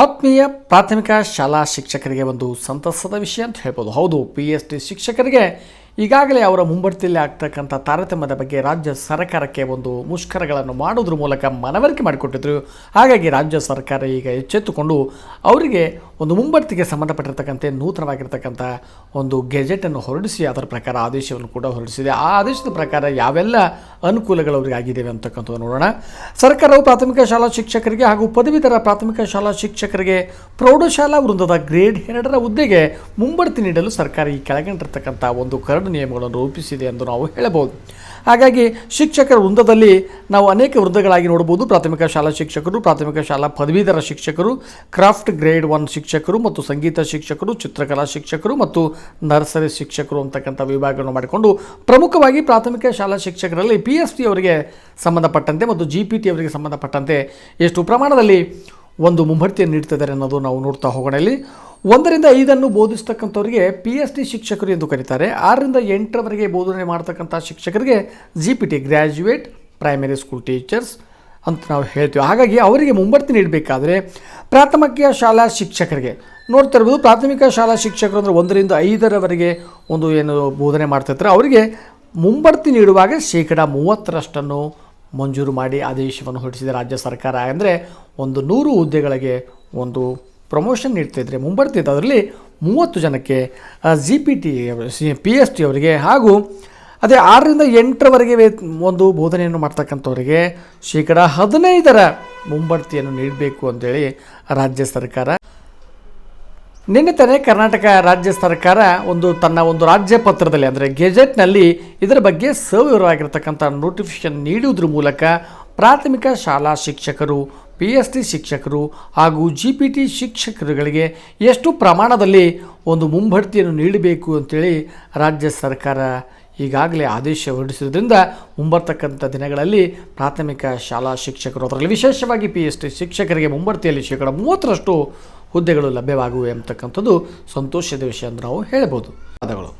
ಆತ್ಮೀಯ ಪ್ರಾಥಮಿಕ ಶಾಲಾ ಶಿಕ್ಷಕರಿಗೆ ಒಂದು ಸಂತಸದ ವಿಷಯ ಅಂತ ಹೇಳ್ಬೋದು. ಹೌದು ಪಿ ಎಸ್ ಡಿ ಶಿಕ್ಷಕರಿಗೆ ಈಗಾಗಲೇ ಅವರ ಮುಂಬಡ್ತಿಯಲ್ಲಿ ಆಗ್ತಕ್ಕಂಥ ತಾರತಮ್ಯದ ಬಗ್ಗೆ ರಾಜ್ಯ ಸರ್ಕಾರಕ್ಕೆ ಒಂದು ಮುಷ್ಕರಗಳನ್ನು ಮಾಡೋದ್ರ ಮೂಲಕ ಮನವರಿಕೆ ಮಾಡಿಕೊಟ್ಟಿದ್ರು. ಹಾಗಾಗಿ ರಾಜ್ಯ ಸರ್ಕಾರ ಈಗ ಎಚ್ಚೆತ್ತುಕೊಂಡು ಅವರಿಗೆ ಒಂದು ಮುಂಬಡ್ತಿಗೆ ಸಂಬಂಧಪಟ್ಟಿರ್ತಕ್ಕಂತೆ ನೂತನವಾಗಿರ್ತಕ್ಕಂಥ ಒಂದು ಗೆಜೆಟನ್ನು ಹೊರಡಿಸಿ, ಅದರ ಪ್ರಕಾರ ಆದೇಶವನ್ನು ಕೂಡ ಹೊರಡಿಸಿದೆ. ಆ ಆದೇಶದ ಪ್ರಕಾರ ಯಾವೆಲ್ಲ ಅನುಕೂಲಗಳು ಅವರಿಗೆ ಆಗಿದ್ದೇವೆ ಅಂತಕ್ಕಂಥದ್ದು ನೋಡೋಣ. ಸರ್ಕಾರವು ಪ್ರಾಥಮಿಕ ಶಾಲಾ ಶಿಕ್ಷಕರಿಗೆ ಹಾಗೂ ಪದವೀಧರ ಪ್ರಾಥಮಿಕ ಶಾಲಾ ಶಿಕ್ಷಕರಿಗೆ ಪ್ರೌಢಶಾಲಾ ವೃಂದದ ಗ್ರೇಡ್ ಎರಡರ ಹುದ್ದೆಗೆ ಮುಂಬಡ್ತಿ ನೀಡಲು ಸರ್ಕಾರ ಈ ಕೆಳಗಂಡಿರ್ತಕ್ಕಂಥ ಒಂದು ಕರಡು ನಿಯಮಗಳನ್ನು ರೂಪಿಸಿದೆ ಎಂದು ನಾವು ಹೇಳಬಹುದು. ಹಾಗಾಗಿ ಶಿಕ್ಷಕರ ವೃಂದದಲ್ಲಿ ನಾವು ಅನೇಕ ವೃಂದಗಳಾಗಿ ನೋಡಬಹುದು. ಪ್ರಾಥಮಿಕ ಶಾಲಾ ಶಿಕ್ಷಕರು, ಪ್ರಾಥಮಿಕ ಶಾಲಾ ಪದವೀಧರ ಶಿಕ್ಷಕರು, ಕ್ರಾಫ್ಟ್ ಗ್ರೇಡ್ ಒನ್ ಶಿಕ್ಷಕರು ಮತ್ತು ಸಂಗೀತ ಶಿಕ್ಷಕರು, ಚಿತ್ರಕಲಾ ಶಿಕ್ಷಕರು ಮತ್ತು ನರ್ಸರಿ ಶಿಕ್ಷಕರು ಅಂತಕ್ಕಂಥ ವಿಭಾಗವನ್ನು ಮಾಡಿಕೊಂಡು ಪ್ರಮುಖವಾಗಿ ಪ್ರಾಥಮಿಕ ಶಾಲಾ ಶಿಕ್ಷಕರಲ್ಲಿ ಪಿ ಎಸ್ ಟಿ ಅವರಿಗೆ ಸಂಬಂಧಪಟ್ಟಂತೆ ಮತ್ತು ಜಿ ಪಿ ಟಿ ಅವರಿಗೆ ಸಂಬಂಧಪಟ್ಟಂತೆ ಎಷ್ಟು ಪ್ರಮಾಣದಲ್ಲಿ ಒಂದು ಮುಂಬಡ್ತಿಯನ್ನು ನೀಡ್ತಿದ್ದಾರೆ ಅನ್ನೋದು ನಾವು ನೋಡ್ತಾ ಹೋಗೋಣ ಇಲ್ಲಿ. ಒಂದರಿಂದ ಐದನ್ನು ಬೋಧಿಸ್ತಕ್ಕಂಥವ್ರಿಗೆ ಪಿ ಎಸ್ ಡಿ ಶಿಕ್ಷಕರು ಎಂದು ಕರೀತಾರೆ. ಆರರಿಂದ ಎಂಟರವರೆಗೆ ಬೋಧನೆ ಮಾಡ್ತಕ್ಕಂಥ ಶಿಕ್ಷಕರಿಗೆ G P T graduate primary school teachers ಅಂತ ನಾವು ಹೇಳ್ತೀವಿ. ಹಾಗಾಗಿ ಅವರಿಗೆ ಮುಂಬಡ್ತಿ ನೀಡಬೇಕಾದ್ರೆ ಪ್ರಾಥಮಿಕ ಶಾಲಾ ಶಿಕ್ಷಕರಿಗೆ. ನೋಡ್ತಾ ಇರ್ಬೋದು, ಪ್ರಾಥಮಿಕ ಶಾಲಾ ಶಿಕ್ಷಕರು ಅಂದರೆ ಒಂದರಿಂದ ಐದರವರೆಗೆ ಒಂದು ಏನು ಬೋಧನೆ ಮಾಡ್ತಿರ್ತಾರೆ ಅವರಿಗೆ ಮುಂಬಡ್ತಿ ನೀಡುವಾಗ ಶೇಕಡ ಮೂವತ್ತರಷ್ಟನ್ನು ಮಂಜೂರು ಮಾಡಿ ಆದೇಶವನ್ನು ಹೊರಡಿಸಿದೆ ರಾಜ್ಯ ಸರ್ಕಾರ. ಅಂದರೆ ಒಂದು ನೂರು ಹುದ್ದೆಗಳಿಗೆ ಒಂದು ಪ್ರಮೋಷನ್ ನೀಡ್ತಾಯಿದ್ರೆ ಇತ್ತು ಅದರಲ್ಲಿ ಮೂವತ್ತು ಜನಕ್ಕೆ G P T P S T ಅವರಿಗೆ ಹಾಗೂ ಅದೇ ಆರರಿಂದ ಎಂಟರವರೆಗೆ ಒಂದು ಬೋಧನೆಯನ್ನು ಮಾಡ್ತಕ್ಕಂಥವರಿಗೆ ಶೇಕಡ ಹದಿನೈದರ ಮುಂಬಡ್ತಿಯನ್ನು ನೀಡಬೇಕು ಅಂತೇಳಿ ರಾಜ್ಯ ಸರ್ಕಾರ. ನಿನ್ನೆ ತಾನೇ ಕರ್ನಾಟಕ ರಾಜ್ಯ ಸರ್ಕಾರ ಒಂದು ತನ್ನ ಒಂದು ರಾಜ್ಯ ಪತ್ರದಲ್ಲಿ, ಅಂದರೆ ಗೆಜೆಟ್ನಲ್ಲಿ ಇದರ ಬಗ್ಗೆ ಸವಿವರವಾಗಿರ್ತಕ್ಕಂಥ ನೋಟಿಫಿಕೇಶನ್ ನೀಡುವುದ್ರ ಮೂಲಕ ಪ್ರಾಥಮಿಕ ಶಾಲಾ ಶಿಕ್ಷಕರು ಪಿ ಎಸ್ ಟಿ ಶಿಕ್ಷಕರು ಹಾಗೂ ಜಿ ಪಿ ಟಿ ಶಿಕ್ಷಕರುಗಳಿಗೆ ಎಷ್ಟು ಪ್ರಮಾಣದಲ್ಲಿ ಒಂದು ಮುಂಬಡ್ತಿಯನ್ನು ನೀಡಬೇಕು ಅಂತೇಳಿ ರಾಜ್ಯ ಸರ್ಕಾರ ಈಗಾಗಲೇ ಆದೇಶ ಹೊರಡಿಸಿದ್ರಿಂದ ಮುಂಬರ್ತಕ್ಕಂಥ ದಿನಗಳಲ್ಲಿ ಪ್ರಾಥಮಿಕ ಶಾಲಾ ಶಿಕ್ಷಕರು, ಅದರಲ್ಲಿ ವಿಶೇಷವಾಗಿ ಪಿ ಎಸ್ ಟಿ ಶಿಕ್ಷಕರಿಗೆ ಮುಂಬಡ್ತಿಯಲ್ಲಿ ಶೇಕಡ ಮೂವತ್ತರಷ್ಟು ಹುದ್ದೆಗಳು ಲಭ್ಯವಾಗುವೆ ಅಂತಕ್ಕಂಥದ್ದು ಸಂತೋಷದ ವಿಷಯ ಅಂತ ನಾವು ಹೇಳ್ಬೋದು. ಪದಗಳು